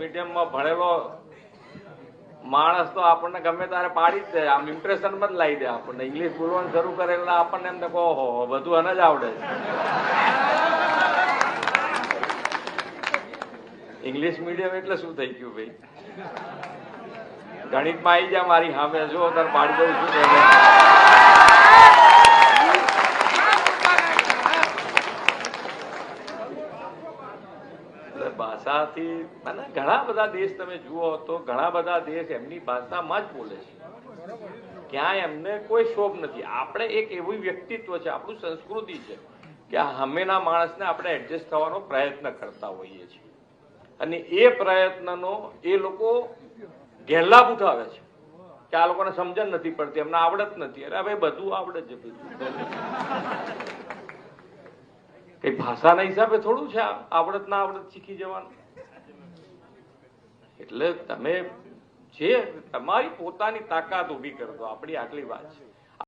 મીડિયમમાં ભણેલો માણસ તો આપણને ગમે ત્યારે પાડી જ દે. આમ ઇમ્પ્રેશનમાં જ લાવી દે આપણને. ઇંગ્લિશ બોલવાનું શરૂ કરે એટલે આપણને એમ કહો હો, બધું એને જ આવડે ઇંગ્લિશ મીડિયમ એટલે શું થઈ ગયું ભાઈ? ગણિતમાં આવી જા મારી સામે. જો તાર પાડી દઉં છું એટલે ભાષાથી અને ઘણા બધા દેશ તમે જુઓ તો ઘણા બધા દેશ એમની ભાષામાં જ બોલે છે. ક્યાંય એમને કોઈ શોભ નથી. આપણે એક એવું વ્યક્તિત્વ છે, આપણું સંસ્કૃતિ છે, કે આ હંમેના માણસને આપણે એડજસ્ટ થવાનો પ્રયત્ન કરતા હોઈએ છીએ. અને એ પ્રયત્નનો એ લોકો ગેરલાભ ઉઠાવે છે. કે આ લોકોને સમજણ નથી પડતી, એમને આવડત નથી. અરે ભાઈ બધું આવડે છે બધું. કઈ ભાષાના હિસાબે થોડું છે આવડત ના આવડત શીખી જવાનું. એટલે તમે જે તમારી પોતાની તાકાત ઊભી કરતો આપણી આટલી વાત છે.